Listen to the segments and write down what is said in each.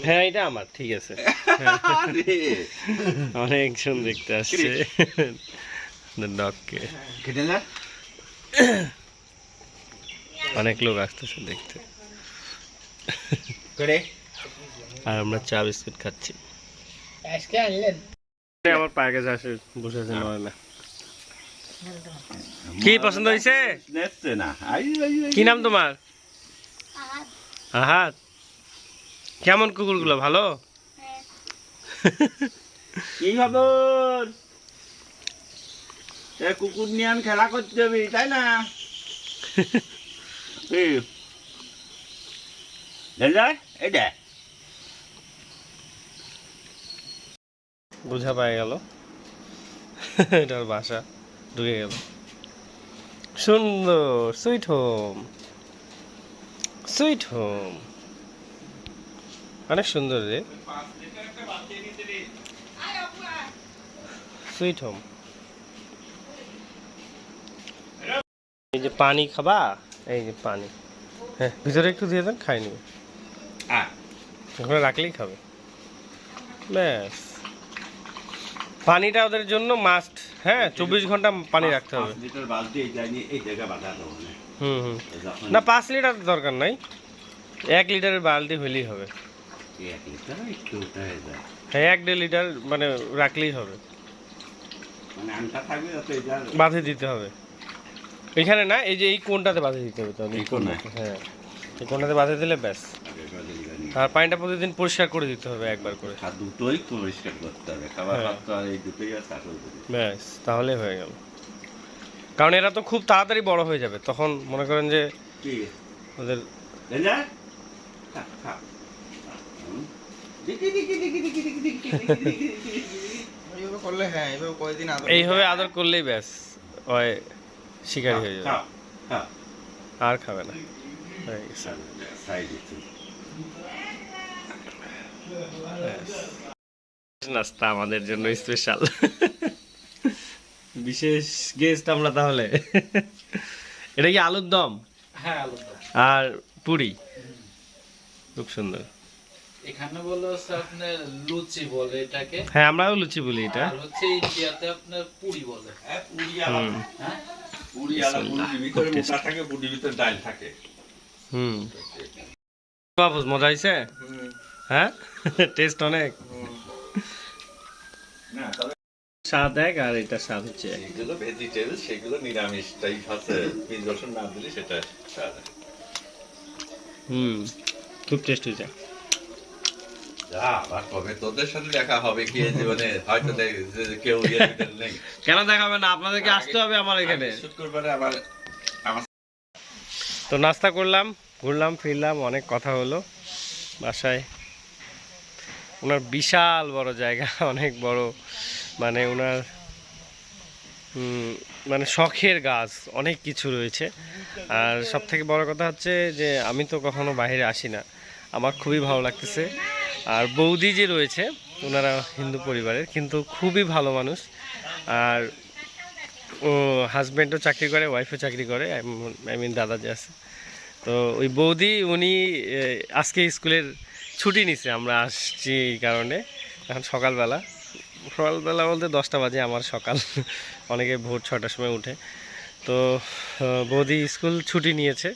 হ্যাঁ এটা আমার ঠিক আছে আরে, অনেকজন দেখতে আসছে ডগকে অনেক লোক আসতেছে দেখতে আর আমরা চা বিস্কুট খাচ্ছি আমার পায়ের কাছে আসে বসে আছে না কি পছন্দ হয়েছে না আই আই আই। কি নাম তোমার আহাত কেমন কুকুরগুলো ভালো? কি খবর? কুকুর নিয়ে আমি খেলা করতে যাবি তাই না? দেখ। বোঝা পাই গেল। এটার বাসা ঢুকে গেল। সুন্দর সুইট হোম। Sweet home. অনেক সুন্দর রে। সুইট হোম এই যে পানি খাবা এই যে পানি। হ্যাঁ ভিতরে একটু দিয়ে দেন খাই নিবে ওখানে রাখলেই খাবে। ব্যাস। পানিটা ওদের জন্য মাস্ট হ্যাঁ চব্বিশ ঘণ্টা পানি রাখতে হবে। হুম হুম। না পাঁচ লিটার দরকার নাই। এক লিটারের বালতি হইলেই হবে। এক লিটার একটু হয়ে যায় হ্যাঁ এক দেড় লিটার মানে রাখলেই হবে। মানে আনটা থাকবে যাতে এটা বাঁধে দিতে হবে। এখানে না এই যে এই কোনটাতে বাঁধে দিতে হবে তাহলে। এই কোণায়? হ্যাঁ এই কোনটাতে বাঁধে দিলে ব্যাস। আর পানিটা প্রতিদিন পরিষ্কার করে দিতে হবে একবার করে। আর দুটোই পরিষ্কার করতে হবে। খাবার হ্যাঁ। পাত্র আর এই দুটোই ব্যাস তাহলে হয়ে গেল। কারণ এরা তো খুব তাড়াতাড়ি বড় হয়ে যাবে। তখন মনে করেন যে ওদের এইভাবে হ্যাঁ আদর করলেই ব্যাস। ওই শিকারি হয়ে যাবে। আর খাবে না। নাস্তা আমাদের জন্য স্পেশাল বিশেষ গেস্ট আমরা তাহলে। এটা কি আলুর দম? হ্যাঁ আর পুরি? খুব সুন্দর। এখানে বলে আপনার লুচি বলে এটাকে। হ্যাঁ আমরাও লুচি বলি এটা। আর হচ্ছে ইন্ডিয়াতে আপনার পুরি বলে। হ্যাঁ, পুরি আলা, হুম। হ্যাঁ? পুরি আলা, পুরির ভিতরে খুব থাকে, পুরির ভিতরে ডাল থাকে। হুম। বাবুস মজা হ্যাঁ? টেস্ট অনেক। না, স্বাদ এক আর এটা স্বাদ হচ্ছে যেগুলো vegetable, সেগুলো নিরামিষ টাইপ আছে। পেঁয়াজ রসুন না দিলে সেটা স্বাদ। হুম। খুব টেস্ট হয়েছে। আবার কবে তোদের সাথে দেখা হবে কি জীবনে? হয়তো দেখ- যে- যে কেউ নেই। কেন দেখাবে না? আপনাদেরকে আসতে হবে আমার এখানে। শুক্রবারে আবার তো নাস্তা করলাম ঘুরলাম ফিরলাম অনেক কথা হলো বাসায়। ওনার বিশাল বড় জায়গা অনেক বড়। মানে ওনার মানে শখের গাছ অনেক কিছু রয়েছে। আর সব থেকে বড় কথা হচ্ছে যে আমি তো কখনো বাইরে আসি না। আমার খুবই ভালো লাগতেছে। আর বৌদি যে রয়েছে, ওনারা হিন্দু পরিবারের, কিন্তু খুবই ভালো মানুষ। আর ও হাজব্যান্ডও চাকরি করে ওয়াইফও চাকরি করে আই মিন দাদা যে আছে। তো ওই বৌদি, উনি আজকে স্কুলের ছুটি নিছে, আমরা আসছি এই কারণে। এখন সকালবেলা। সকালবেলা বলতে দশটা বাজে আমার সকাল। অনেকে ভোর ছটার সময় উঠে। তো বৌদি স্কুল ছুটি নিয়েছে।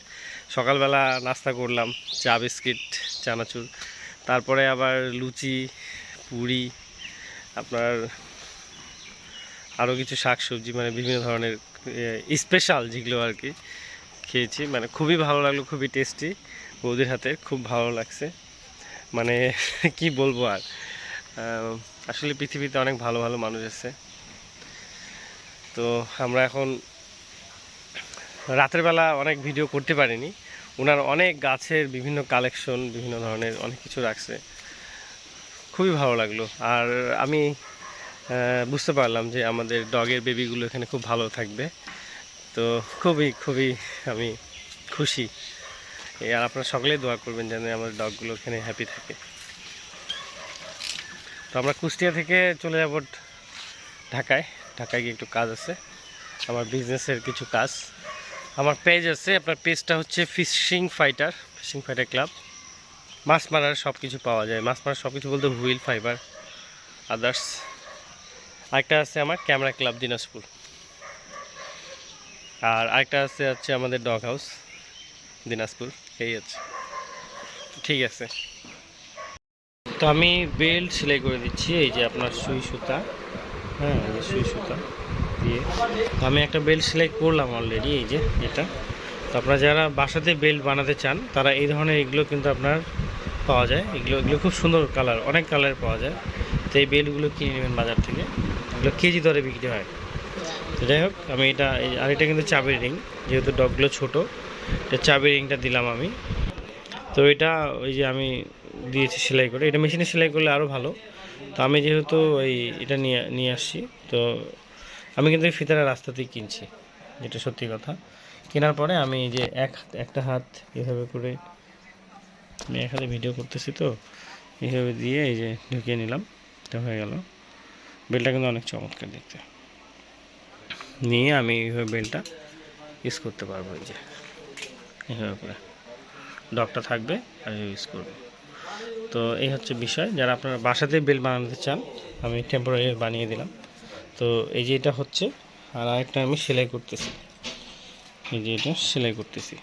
সকালবেলা নাস্তা করলাম, চা, বিস্কিট, চানাচুর। তারপরে আবার লুচি, পুরি, আপনার আরও কিছু শাক সবজি মানে বিভিন্ন ধরনের স্পেশাল যেগুলো আর কি খেয়েছি। মানে খুবই ভালো লাগল, খুবই টেস্টি বৌদির হাতে খুব ভালো লাগছে। মানে কি বলব আর? আসলে পৃথিবীতে অনেক ভালো ভালো মানুষ আছে। তো আমরা এখন রাতের বেলা অনেক ভিডিও করতে পারিনি। ওনার অনেক গাছের বিভিন্ন কালেকশন বিভিন্ন ধরনের অনেক কিছু রাখছে। খুবই ভালো লাগল। আর আমি বুঝতে পারলাম যে আমাদের ডগের বেবিগুলো এখানে খুব ভালো থাকবে। তো খুবই খুবই আমি খুশি। আর আপনারা সকলেই দোয়া করবেন যেন আমাদের ডগগুলো এখানে হ্যাপি থাকে। তো আমরা কুষ্টিয়া থেকে চলে যাব ঢাকায়। ঢাকায় গিয়ে একটু কাজ আছে। আমার বিজনেসের কিছু কাজ। আমার পেজ আছে, আপনার পেজটা হচ্ছে fishing fighter fishing fighter club মাছ মারার সব কিছু পাওয়া যায়। মাছ মারার সব কিছু বলতে হুইল ফাইবার আদার্স আরেকটা আছে আমার ক্যামেরা ক্লাব দিনাজপুর। আর আরেকটা আছে হচ্ছে আমাদের ডগ হাউস দিনাজপুর। এই আছে ঠিক আছে। তো আমি বেল্ট সেলাই করে দিচ্ছি, এই যে আপনার সুই সুতা। হ্যাঁ সুই সুতা। দিয়ে। তো আমি একটা বেল্ট সেলাই করলাম অলরেডি এই যে এটা। তো আপনারা যারা বাসাতে বেল্ট বানাতে চান, তারা এই ধরনের এগুলো কিন্তু আপনার পাওয়া যায়। এগুলো এগুলো খুব সুন্দর কালার অনেক কালার পাওয়া যায়। তো এই বেল্টগুলো কিনে নেবেন বাজার থেকে। এগুলো কেজি দরে বিক্রি হয়। তো যাই হোক, আমি এটা আর এটা কিন্তু চাবির রিং যেহেতু ডগগুলো ছোটো এটা চাবির রিংটা দিলাম আমি। তো এটা ওই যে আমি দিয়েছি সেলাই করে। এটা মেশিনে সেলাই করলে আরও ভালো। তো আমি যেহেতু ওই এটা নিয়ে নিয়ে আসছি, তো আমি কিন্তু ফিতারা রাস্তাতেই কিনছি, যেটা সত্যি কথা। কেনার পরে আমি যে এক হাত, একটা হাত এভাবে করে আমি এক হাতে ভিডিও করতেছি তো এইভাবে দিয়ে এই যে ঢুকিয়ে নিলাম, এটা হয়ে গেল। বেলটা কিন্তু অনেক চমৎকার দেখতে। নিয়ে আমি এইভাবে বেলটা ইউজ করতে পারব এই যে এইভাবে করে। ডগটা থাকবে আর ইউজ করব। তো এই হচ্ছে বিষয়, যারা আপনারা বাসাতে বেল বানাতে চান, আমি টেম্পোরারি বানিয়ে দিলাম। তো এই যে এটা হচ্ছে, আর আরেকটা আমি সেলাই করতেছি। এই যে এটা সেলাই করতেছি।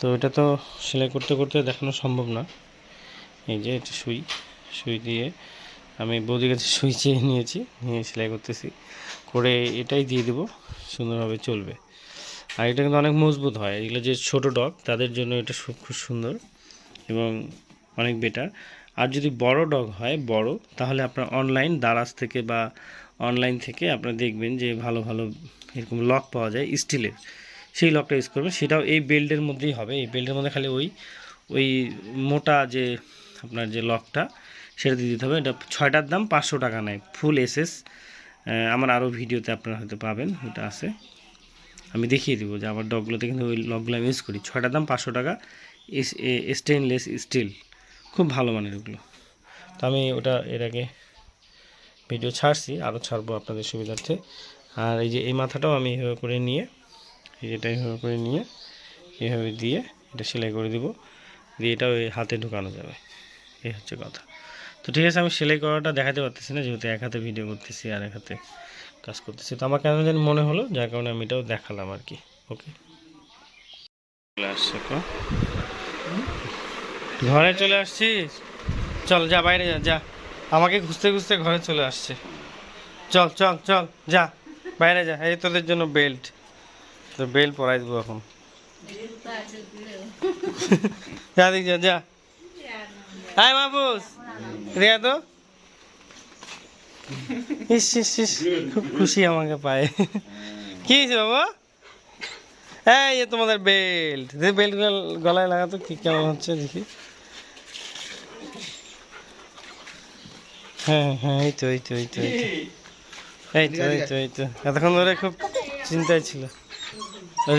তো এটা তো সেলাই করতে করতে দেখানো সম্ভব না। এই যে এটা সুই সুই দিয়ে আমি বৌদির কাছে সুই চেয়ে নিয়েছি, নিয়ে সেলাই করতেছি। করে এটাই দিয়ে দেবো, সুন্দরভাবে চলবে। আর এটা কিন্তু অনেক মজবুত হয়। এগুলো যে ছোট ডগ, তাদের জন্য এটা খুব খুব সুন্দর এবং অনেক বেটার আর যদি বড় ডগ হয়, বড়, তাহলে আপনার অনলাইন দারাজ থেকে বা অনলাইন থেকে আপনারা দেখবেন যে ভালো ভালো এরকম লক পাওয়া যায় স্টিলের সেই লকটা ইউজ করবেন। সেটাও এই বেল্টের মধ্যেই হবে। এই বেল্টের মধ্যে খালি ওই ওই মোটা যে আপনার যে লকটা সেটা দিয়ে দিতে হবে। এটা ছয়টার দাম পাঁচশো টাকা নেয়। ফুল এসএস আমার আরও ভিডিওতে আপনারা হয়তো পাবেন। ওটা আছে। আমি দেখিয়ে দিব যে আমার ডগগুলোতে কিন্তু ওই লকগুলো আমি ইউজ করি। ছয়টার দাম পাঁচশো টাকা। স্টেনলেস স্টিল খুব ভালো মানের ওগুলো। তো আমি ওটা এর আগে ভিডিও ছাড়ছি আরও ছাড়বো আপনাদের সুবিধার্থে। আর এই যে এই মাথাটাও আমি এভাবে করে নিয়ে, এই যেটা এভাবে করে নিয়ে, এভাবে দিয়ে এটা সেলাই করে দিব। দিয়ে এটাও ওই হাতে ঢুকানো যাবে। এই হচ্ছে কথা। তো ঠিক আছে, আমি সেলাই করাটা দেখাতে পারতেছি না, যেহেতু এক হাতে ভিডিও করতেছি, আর এক হাতে কাজ করতেছি। তো আমার কেন জানি মনে হলো, যার কারণে আমি এটাও দেখালাম আর কি। ওকে। ঘরে চলে আসছিস? চল, যা, বাইরে যা যা। আমাকে খুঁজতে খুঁজতে ঘরে চলে আসছে। চল চল চল, যা, বাইরে যা, এই তোদের জন্য বেল্ট। তো বেল্ট পরাই দেবো এখন। যা দিক যা যা। হাই মাহফুজ। রিয়া তো? ইস ইস ইস, খুব খুশি আমাকে পায়। কি হয়েছে বাবা? এই যে তোমাদের বেল্ট। বেল্ট গলায় লাগাতো, কি কেমন হচ্ছে দেখি। হ্যাঁ হ্যাঁ এই তো এই তো এই তো এই তো। এই তো এই তো এতক্ষণ ধরে খুব চিন্তায় ছিল।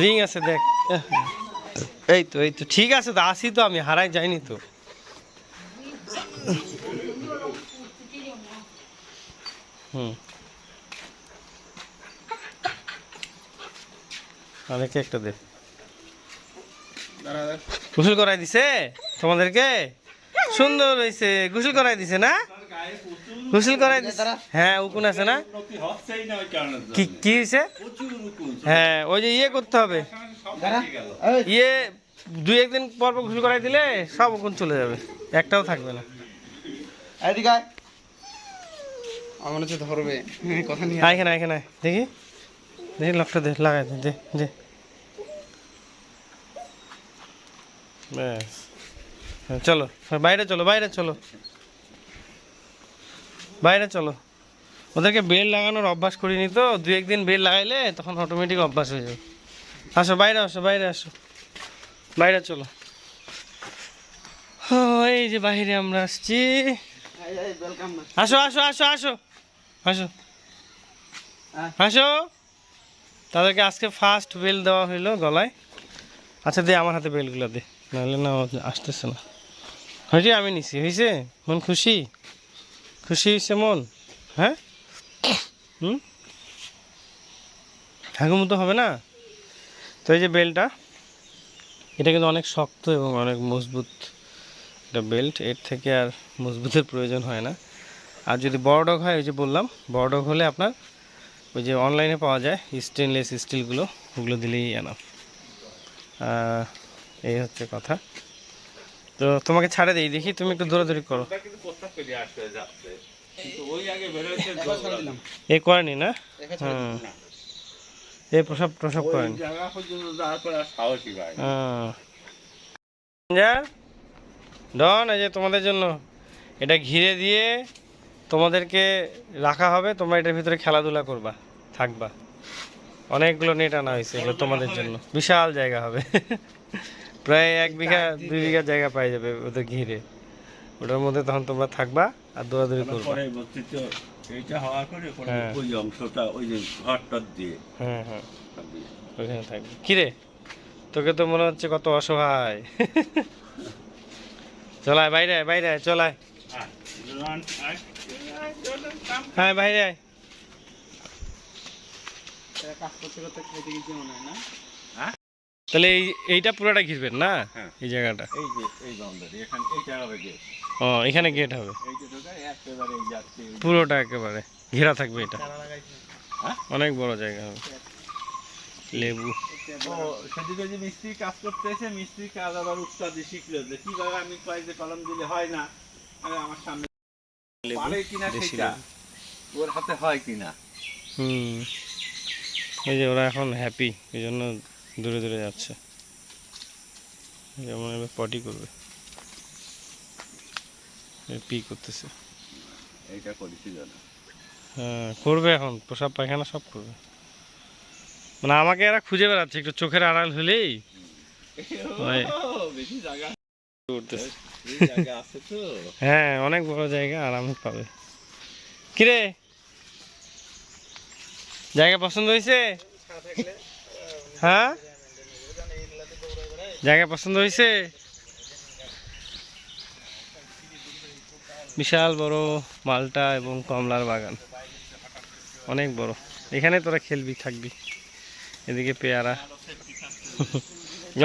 রিং আছে দেখ। এই তো এই তো ঠিক আছে তো আসি তো আমি হারাই যাইনি তো। হুম। অনেকে একটা দে। গোসল করাই দিছে তোমাদেরকে? সুন্দর হয়েছে গোসল করাই দিছে না? গোসল করাই হ্যাঁ উকুন আছে না? কি কি হয়েছে হ্যাঁ ওই যে ইয়ে করতে হবে। ইয়ে দুই একদিন পর পর গোসল করাই দিলে সব উকুন চলে যাবে। একটাও থাকবে না। এদিকে আমার হচ্ছে ধরবে। কথা নিয়ে। এখানে এখানে দেখি। দেখি লকটা দে লাগাই দে দে দে। ব্যাস। হ্যাঁ, চলো বাইরে চলো বাইরে চলো। বাইরে চলো। ওদেরকে বেল লাগানোর অভ্যাস করিনি তো, দু একদিন বেল লাগাইলে তখন অটোমেটিক অভ্যাস হয়ে যাবে। আসো, বাইরে আসো বাইরে আসো। বাইরে চলো। এই যে বাইরে আমরা আসছি। আসো আসো আসো আসো। আসো। আসো। তাদেরকে আজকে ফার্স্ট বেল দেওয়া হইল গলায়। আচ্ছা দে আমার হাতে বেলগুলো দে। নাহলে না আসতেছে না। হয়েছে, আমি নিছি। হয়েছে? মন খুশি? খুশি হয়েছে মন? হ্যাঁ? হুম? হাগুমো তো হবে না? তো এই যে বেলটা, এটা কিন্তু অনেক শক্ত এবং অনেক মজবুত এটা বেল্ট। এর থেকে আর মজবুতের প্রয়োজন হয় না। আর যদি বড় ডগ হয় ওই যে বললাম, বড় ডগ হলে আপনার ওই যে অনলাইনে পাওয়া যায় স্টেনলেস স্টিলগুলো ওগুলো দিলেই এনাফ এই হচ্ছে কথা। তো তোমাকে ছাড়ে দিই দেখি তুমি একটু দৌড়াদৌড়ি করো। এ করেনি না? হুম এ প্রসব প্রসব করেনি। ডন এই যে তোমাদের জন্য। এটা ঘিরে দিয়ে তোমাদেরকে রাখা হবে। তোমরা এটার ভিতরে খেলাধুলা করবা থাকবা। অনেকগুলো নেট আনা হয়েছে এগুলো তোমাদের জন্য। বিশাল জায়গা হবে। প্রায় এক বিঘা দুই বিঘা জায়গা পাই যাবে ওদের ঘিরে। ওটার মধ্যে তখন তোমরা থাকবা আর দৌড়াদৌড়ি করবা। এইটা হওয়ার পরে হ্যাঁ। ওই অংশটা ওই যে ঘরটা দিয়ে। হ্যাঁ হ্যাঁ ওইখানে থাকবে। কিরে? তোকে তো মনে হচ্ছে কত অসহায়। চলায় বাইরে আয়, বাইরে আয়, চলায়। হ্যাঁ বাইরে আয়। কাজ করতে করতে খাইতে গেছে মনে হয় না? তাহলে এই এইটা পুরোটা ঘিরবেন না? হ্যাঁ। এই জায়গাটা? এই যে এই বাউন্ডারি এখানে এইটা হবে গেট ও এখানে গেট হবে। এই যে ঢোকায় একেবারে এই যাচ্ছে। পুরোটা একেবারে। ঘেরা থাকবে এটা। লাগাইছে। অনেক বড় জায়গা হবে। লেবু। ও সেদিকে যে মিস্ত্রি কাজ করতে এসে মিস্ত্রি কাজ আবার উৎসাহ দিয়ে শিখলো যে কীভাবে আমি কয় যে কলম দিলে হয় না আরে আমার সামনে লেবু পারে কিনা সেটা ওর হাতে হয় কিনা? হুম। এই যে ওরা এখন হ্যাপি এই জন্য দূরে দূরে যাচ্ছে। যেমন এবার পটি করবে। পি করতেছে। এইটা হ্যাঁ করবে এখন। প্রসাব পায়খানা সব করবে। মানে আমাকে এরা খুঁজে বেড়াচ্ছে একটু চোখের আড়াল হলেই। হ্যাঁ অনেক বড় জায়গা আরামে পাবে। কিরে? জায়গা পছন্দ হয়েছে? হ্যাঁ? জায়গা পছন্দ হয়েছে? বিশাল বড় মালটা এবং কমলার বাগান। অনেক বড়। এখানে তোরা খেলবি, থাকবি। এদিকে পেয়ারা।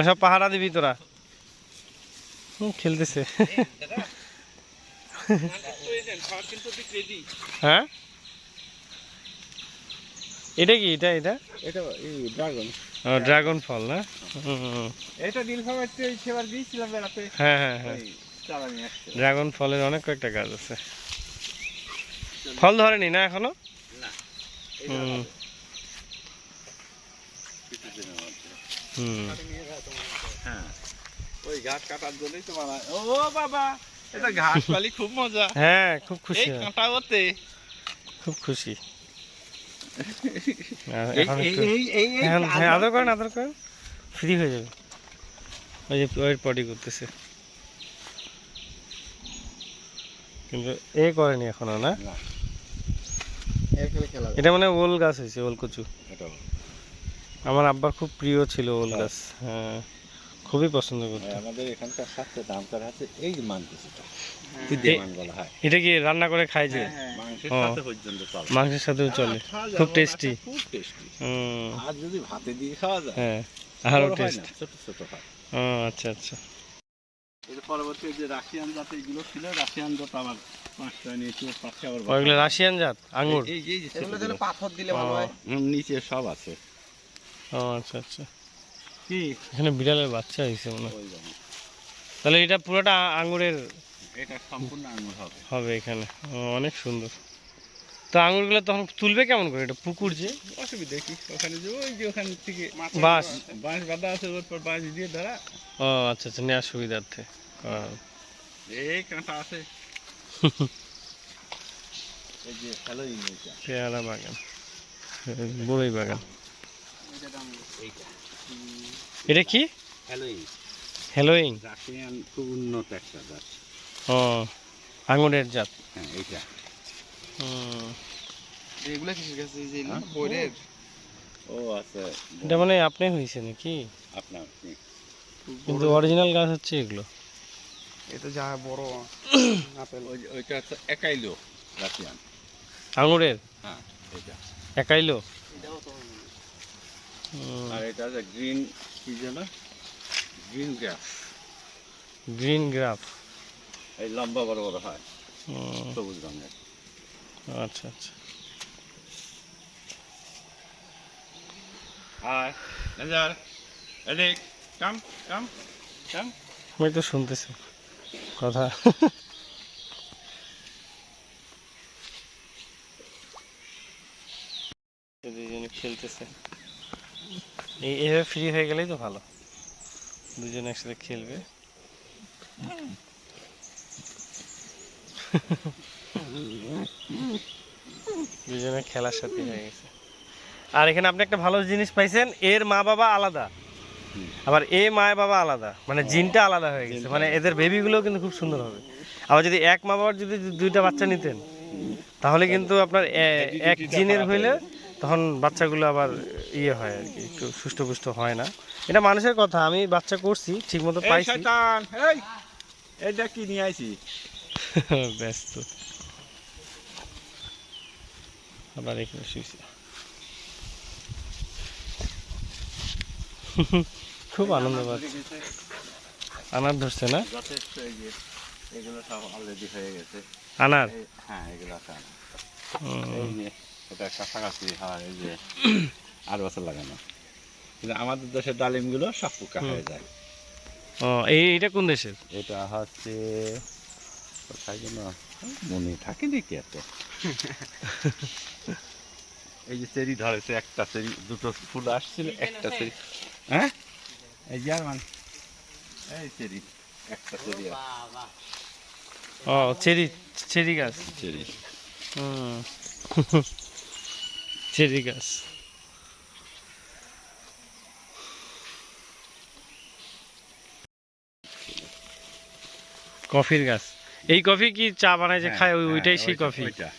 সব পাহারা দিবি তোরা। খেলতেছে। হ্যাঁ? এটা কি? এটা এটা? এটা ড্রাগন। ড্রাগন ফল না? এটা নীলফামারী ওই সেবার দিয়েছিলাম বেড়াতে। হ্যাঁ হ্যাঁ হ্যাঁ। ড্রাগন ফলের অনেক কয়েকটা গাছ আছে। ফল ধরেনি না এখনও? হুম। হুম। হ্যাঁ। ওই কাটার জন্যই তো ও বাবা এটা পালি খুব মজা। হ্যাঁ খুব খুশি কাঁটা ওতে। খুব খুশি। হ্যাঁ আদর করেন আদর করেন। ফ্রি হয়ে যাবে। ওই যে ওয়েট পটি করতেছে। কিন্তু এ করেনি এখনও না? এটা মানে ওল গাছ হয়েছে ওল কচু। আমার আব্বার খুব প্রিয় ছিল ওল গাছ হ্যাঁ। খুবই পছন্দ করতো। আমাদের এখানকার স্বাস্থ্য দাম করা আছে এই মান কিছুটা হ্যাঁ। হয়? এটা কি রান্না করে খাই যে? মাংসের। সাথে পর্যন্ত চলে। মাংসের সাথেও চলে। খুব টেস্টি খুব টেস্টি আর যদি ভাতে দিয়ে খাওয়া যায় হ্যাঁ আরও টেস্ট ছোট ছোট হয়। আচ্ছা আচ্ছা। এর পরবর্তী যে রাশিয়ান জাত ছিল রাশিয়ান জাত আবার পাঁচটা নিয়েছি ওর আবার ওইগুলো রাশিয়ান জাত আঙ্গুর। এই এই যে এগুলো যেন পাথর দিলে ভালো হয়। নিচে সব আছে। ও আচ্ছা আচ্ছা। কি? এখানে বিড়ালের বাচ্চা হয়েছে মনে হয়। তাহলে এটা পুরোটা আ- আঙ্গুরের এটা সম্পূর্ণ আঙুর হবে। হবে এখানে। অনেক সুন্দর। তো আঙুরগুলো তখন তুলবে কেমন করে? এটা পুকুর যে? অসুবিধা কি? ওখানে যে ওই যে ওখান থেকে বাঁশ। বাঁশ বাঁধা আছে ওর পর বাঁশ দিয়ে ধরা। ও আচ্ছা আচ্ছা নেওয়ার সুবিধার্থে। এই কাঁটা আছে। এই যে পেয়ারা বাগান। বড়ই বাগান। এইটা। এটা কি? হ্যালোই হ্যালোইং রাশিয়ান খুব উন্নত একটা গাছ ও আঙুরের জাত। হ্যাঁ এইটা। হুম। এগুলো কিসের কাছে? এই যে হ্যাঁ? বইরের ও আচ্ছা এটা মানে আপনি হয়েছে নাকি? আপনার? কিন্তু অরিজিনাল গাছ হচ্ছে এগুলো। এটা যা বড় আপেল। ওই ওইটা হচ্ছে একাইলো রাশিয়ান আঙুরের? হ্যাঁ এটা একাইলো? এটাও তো আর এটা হচ্ছে গ্রিন কি যেন? Green graph. Green graph. এই লম্বা বড় বড় হয়। সবুজ রঙের। আচ্ছা আচ্ছা। এদিক কাম কাম কাম। আমি তো শুনতেছি কথা। খেলতেছে। এই এভাবে ফ্রি হয়ে গেলেই তো ভালো। দুজনে একসাথে খেলবে। দুজনে খেলার সাথে হয়ে গেছে। আর এখানে আপনি একটা ভালো জিনিস পাইছেন, এর মা বাবা আলাদা। আবার এ মা বাবা আলাদা। মানে জিনটা আলাদা হয়ে গেছে। মানে এদের বেবিগুলো কিন্তু খুব সুন্দর হবে। আবার যদি এক মা বাবার যদি দুইটা বাচ্চা নিতেন, তাহলে কিন্তু আপনার এক জিনের হইলে তখন বাচ্চাগুলো আবার ইয়ে হয় আর কি একটু সুষ্ঠুপুষ্ট হয় না। এটা মানুষের কথা আমি বাচ্চা করছি ঠিক মতো পাইছি। শয়তান এইটা কি নিয়ে আইছি? ব্যস্ত। আবার এখানে শুয়েছি খুব আনন্দ পাচ্ছে। আনার ধরছে না? এগুলো সব অলরেডি হয়ে গেছে। আনার? এই- হ্যাঁ এগুলো আছে আনা। হুম। এই যে এটা কাছাকাছি হয় এই যে আট বছর লাগানো কিন্তু আমাদের দেশের ডালিমগুলো সব পোকা হয়ে যায়। ও এই এইটা কোন দেশের এটা হচ্ছে কোথায় যেন? মনে থাকে নাকি এত? এই যে চেরি ধরেছে একটা চেরি দুটো ফুল আসছিল একটা চেরি। হ্যাঁ? এই জার্মান এই চেরি একটা চেরি ও চেরি চেরি গাছ। চেরি। হুম। চেরি গাছ। কফির গাছ। এই কফি কি চা বানায় যে খায়? ওই ওইটাই সেই কফি। হ্যাঁ,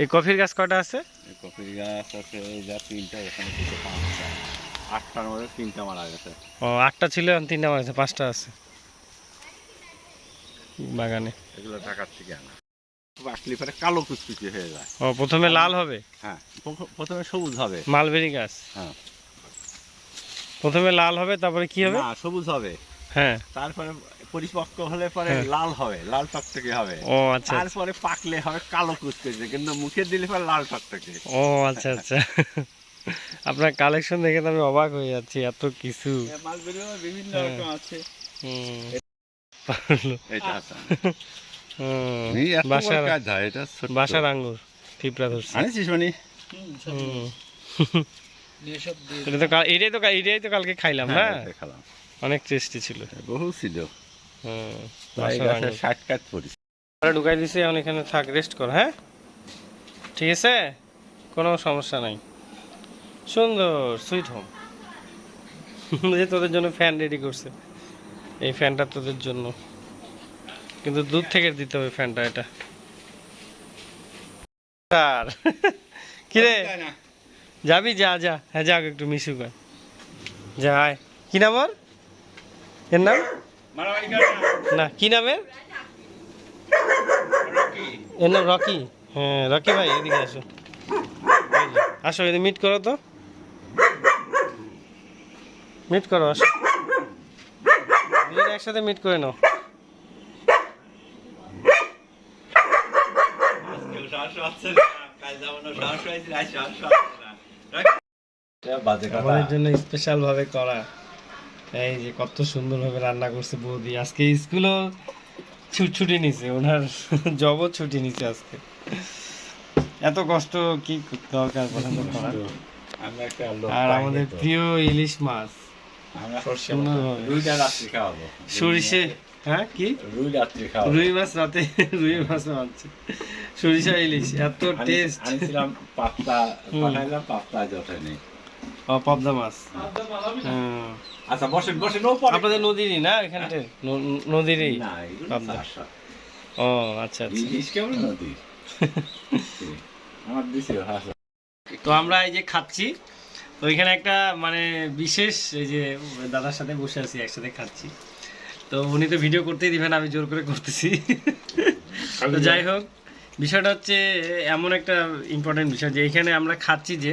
এই কফির গাছ কটা আছে? কফির গাছ আছে যা তিনটা এখানে পাঁচটা। আটটার মধ্যে তিনটা মারা গেছে। ও আটটা ছিল এখন তিনটা মাঝে পাঁচটা আছে। বাগানে। এগুলো ঢাকার থেকে আনা। বাকলি পরে কালো কুচকুচি হয়ে যায়। ও প্রথমে লাল হবে? হ্যাঁ প্রথমে সবুজ হবে। মালবেরি গাছ? হ্যাঁ। প্রথমে লাল হবে তারপরে কি হবে? না সবুজ হবে। হ্যাঁ। তারপরে পরিপক্ক হলে পরে হ্যাঁ। লাল হবে লাল টকটকে হবে। ও আচ্ছা। তারপরে পাকলে হবে কালো কুচকুচে কিন্তু মুখে দিলে পরে লাল টকটকে ও আচ্ছা আচ্ছা। আপনার কালেকশন দেখে তো আমি অবাক হয়ে যাচ্ছি এত কিছু। মালবেরিও বিভিন্ন হ্যাঁ। রকম আছে। হুম। এটা বাসার কাজ হয়, এটা বাসার আঙ্গুর পিঁপড়া ধরছে। আনিছিস মানে? হুম। এসব দিয়ে এটা তো এটাই তো এটাই তো কালকে খাইলাম না? হ্যাঁ, অনেক টেস্টি ছিল। বহু আমরা ঢুকাই দিছি এখন এখানে থাক রেস্ট কর হ্যাঁ? ঠিক আছে? কোনো সমস্যা নাই। সুন্দর সুইট হোম যে তোদের জন্য ফ্যান রেডি করছে। এই ফ্যানটা তোদের জন্য। কিন্তু দূর থেকে দিতে হবে ফ্যানটা এটা। স্যার কিরে যাবি যা যা। হ্যাঁ যাক একটু মিশু কর। যা আয়। কি নাম ওর? এর নাম? না। কি নামের এর? নাম রকি? হ্যাঁ রকি ভাই এদিকে আসো। আসো এদিকে মিট করো তো। মিট করো আসো। একসাথে মিট করে নাও কেউ সাহস পাচ্ছে না, কাজ যাব না, সাহস পাইছি, আজ সাহস পাচ্ছে না। এটা বাজে কথা। আমাদের জন্য স্পেশাল ভাবে করা। এই যে কত সুন্দর ভাবে রান্না করছে বৌদি। আজকে স্কুলও ছুটি নিছে ওনার জবও ছুটি নিছে আজকে। এত কষ্ট কি দরকার পছন্দ করা? আর আমাদের প্রিয় ইলিশ মাছ। সরিষে হ্যাঁ কি? রুই রাত্রি খাওয়াবো রুই মাছ রাতে রুই মাছ আনছে সরিষা ইলিশ এত টেস্ট আনিছিলাম পাপ্তা জোটেনি ও পাবদা মাছ। আচ্ছা বসেন বসেন আপনাদের নদীরই না এখানটা নদীরই? পাবদা। ও আচ্ছা আচ্ছা। ইলিশ কেমন নদী? আমার দিছে তো আমরা এই যে খাচ্ছি তো এখানে একটা মানে বিশেষ এই যে দাদার সাথে বসে আছি একসাথে খাচ্ছি। তো উনি তো ভিডিও করতেই দিবেন আমি জোর করে করতেছি। তো যাই হোক বিষয়টা হচ্ছে এমন একটা ইম্পর্টেন্ট বিষয় যে এখানে আমরা খাচ্ছি যে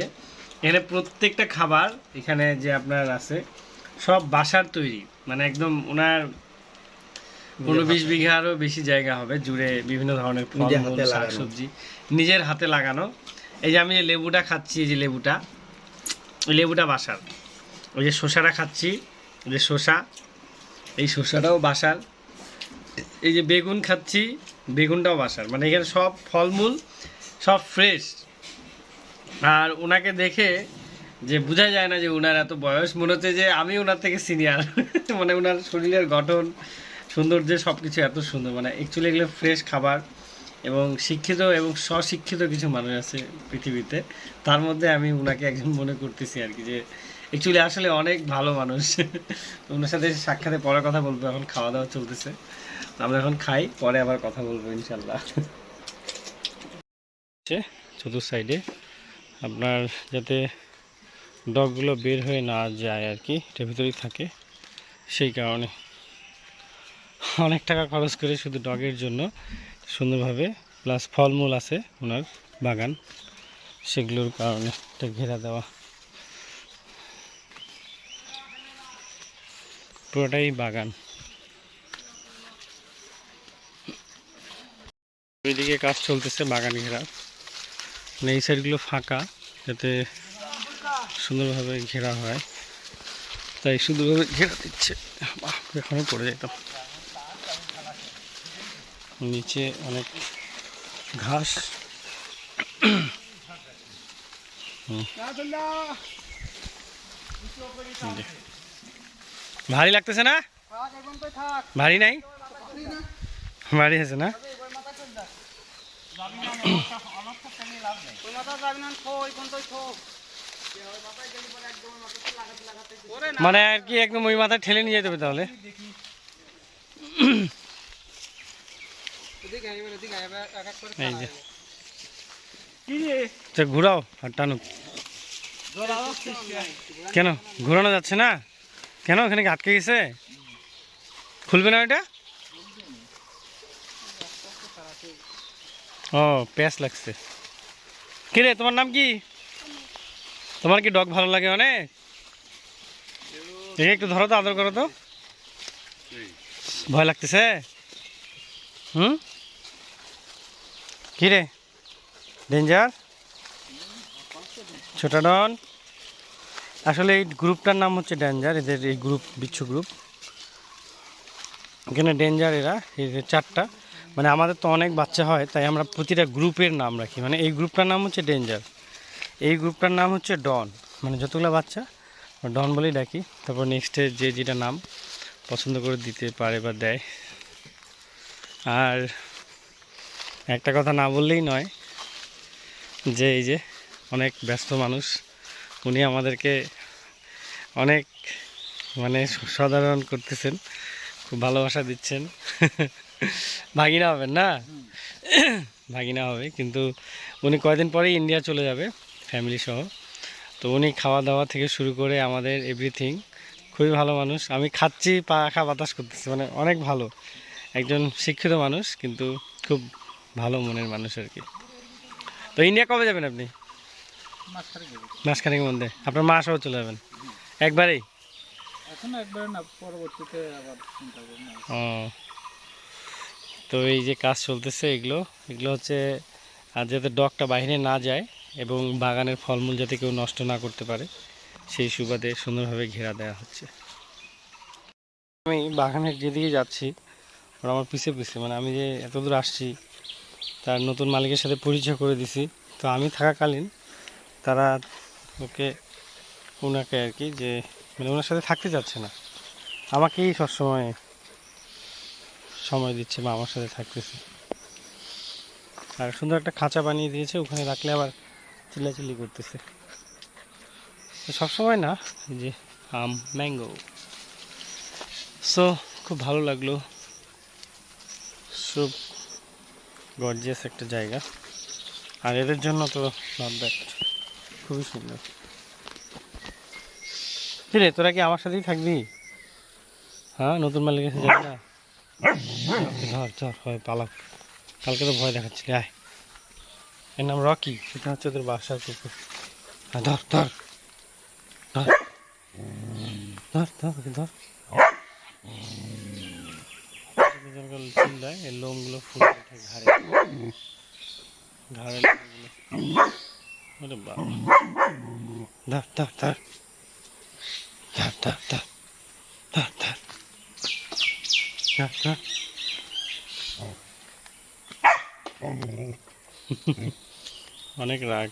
এখানে প্রত্যেকটা খাবার এখানে যে আপনার আছে সব বাসার তৈরি। মানে একদম ওনার পনেরো বিশ বিঘারও বেশি জায়গা হবে জুড়ে বিভিন্ন ধরনের লাগানো। শাকসবজি নিজের হাতে লাগানো। এই যে আমি যে লেবুটা খাচ্ছি এই যে লেবুটা লেবুটা বাসার। ওই যে শসাটা খাচ্ছি যে শসা এই শসাটাও বাসার। এই যে বেগুন খাচ্ছি, বেগুনটাও বাসার। মানে এখানে সব ফলমূল, সব ফ্রেশ আর ওনাকে দেখে যে বোঝা যায় না যে ওনার এত বয়স, মনে হচ্ছে যে আমি ওনার থেকে সিনিয়র মানে ওনার শরীরের গঠন, সৌন্দর্য সব কিছু এত সুন্দর। মানে অ্যাকচুয়ালি এগুলো ফ্রেশ খাবার এবং শিক্ষিত এবং স্বশিক্ষিত কিছু মানুষ আছে পৃথিবীতে। তার মধ্যে আমি ওনাকে একজন মনে করতেছি আর কি যে অ্যাকচুয়ালি আসলে অনেক ভালো মানুষ। ওনার সাথে সাক্ষাতে পরে কথা বলব, এখন খাওয়া দাওয়া চলতেছে আমরা এখন খাই, পরে আবার কথা বলব ইনশাল্লাহ চতুর সাইডে আপনার যাতে ডগগুলো বের হয়ে না যায় আর কি, এটার ভিতরেই থাকে। সেই কারণে অনেক টাকা খরচ করে শুধু ডগের জন্য সুন্দরভাবে, প্লাস ফলমূল আছে ওনার বাগান। সেগুলোর কারণে এটা ঘেরা দেওয়া। পুরোটাই বাগান। ওইদিকে কাজ চলতেছে বাগান ঘেরা। মানে এই সাইডগুলো ফাঁকা, যাতে সুন্দরভাবে ঘেরা হয়। তাই সুন্দরভাবে ঘেরা দিচ্ছে। এখানে পড়ে যেতাম। নিচে অনেক ঘাস। হুম। ভারী লাগতেছে না? ভারী নাই? ভারী আছে না? মানে আর কি একদম ওই মাথায় ঠেলে নিয়ে যেতে হবে তাহলে। ঘুরাও আর টানুক। কেন? ঘোরানো যাচ্ছে না? কেন? ওখানে আটকে গেছে? খুলবে না এটা ও প্যাস লাগছে। কি রে, তোমার নাম কি? তোমার কি ডগ ভালো লাগে অনেক? একটু ধরো তো, আদর করো তো। ভয় লাগতেছে? হুম? কি রে? ডেঞ্জার? ছোটা ডন আসলে এই গ্রুপটার নাম হচ্ছে ডেঞ্জার, এদের এই গ্রুপ, বিচ্ছু গ্রুপ। এখানে ডেঞ্জার এরা যে চারটা। মানে আমাদের তো অনেক বাচ্চা হয়, তাই আমরা প্রতিটা গ্রুপের নাম রাখি। মানে এই গ্রুপটার নাম হচ্ছে ডেঞ্জার। এই গ্রুপটার নাম হচ্ছে ডন। মানে যতগুলো বাচ্চা ডন বলেই ডাকি। তারপর নেক্সটে যে যেটা নাম পছন্দ করে দিতে পারে বা দেয়। আর একটা কথা না বললেই নয়, যে এই যে অনেক ব্যস্ত মানুষ উনি আমাদেরকে অনেক মানে সাধারণ করতেছেন, খুব ভালোবাসা দিচ্ছেন। ভাগিনা হবেন না? ভাগিনা হবে, কিন্তু উনি কয়দিন পরেই ইন্ডিয়া চলে যাবে ফ্যামিলি সহ। তো উনি খাওয়া দাওয়া থেকে শুরু করে আমাদের এভরিথিং খুবই ভালো মানুষ। আমি খাচ্ছি পাখা বাতাস করতেছি মানে অনেক ভালো। একজন শিক্ষিত মানুষ, কিন্তু খুব ভালো মনের মানুষ আর কি। তো ইন্ডিয়া কবে যাবেন আপনি? মাসখানেকের মধ্যে আপনার মা সহ চলে যাবেন? একবারেই? এখন একবার না পরবর্তীতে আবার চিন্তা করব ও। তো এই যে কাজ চলতেছে এগুলো এগুলো হচ্ছে আর যাতে ডগটা বাইরে না যায় এবং বাগানের ফলমূল যাতে কেউ নষ্ট না করতে পারে সেই সুবাদে সুন্দরভাবে ঘেরা দেওয়া হচ্ছে। আমি বাগানের যেদিকে যাচ্ছি ওরা আমার পিছে পিছে মানে আমি যে এত দূর আসছি তার নতুন মালিকের সাথে পরিচয় করে দিছি। তো আমি থাকাকালীন তারা ওকে ওনাকে আর কি যে মানে ওনার সাথে থাকতে চাচ্ছে না। আমাকেই সবসময় সময় দিচ্ছে বা আমার সাথে থাকতেছে। আর সুন্দর একটা খাঁচা বানিয়ে দিয়েছে, ওখানে রাখলে আবার চিল্লাচিল্লি করতেছে। সবসময় না যে, আম, ম্যাঙ্গো। সো, খুব ভালো লাগল। খুব গর্জিয়াস একটা জায়গা। আর এদের জন্য তো নট দ্যাট খুবই সুন্দর। রে, তোরা কি আমার সাথেই থাকবি? হ্যাঁ নতুন মালিকের সাথে যাবি না? ধর ধর, হয়, পালাক। কালকে তো ভয় দেখাচ্ছিলি, আয়। এর নাম রকি, সেটা হচ্ছে তোর বাসার কুকুর। হ্যাঁ ধর ধর ধর ধর ধর ধর। লোমগুলো ফুলে ঘাড়ে। ঘাড়ে Muito bom. Tá, tá, tá. Tá, tá, tá. Tá, tá. Tá, tá. অনেক রাগ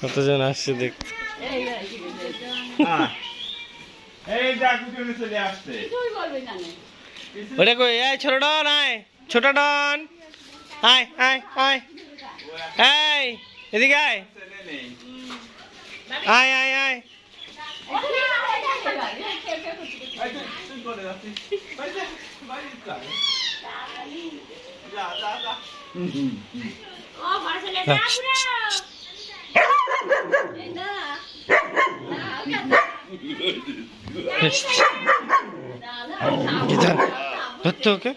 কতজন আসছে দেখতে এই দেখ দুজনে চলে আসছে ওটা কই এই ছোট ডন আয়। ছোট ডন। আয় আয় আয়। এই এদিকে আয়। ছেলে নেই আয় আয় আয়। এই তুই- তুই করে যাচ্ছিস? Gitar. Tuttu ki.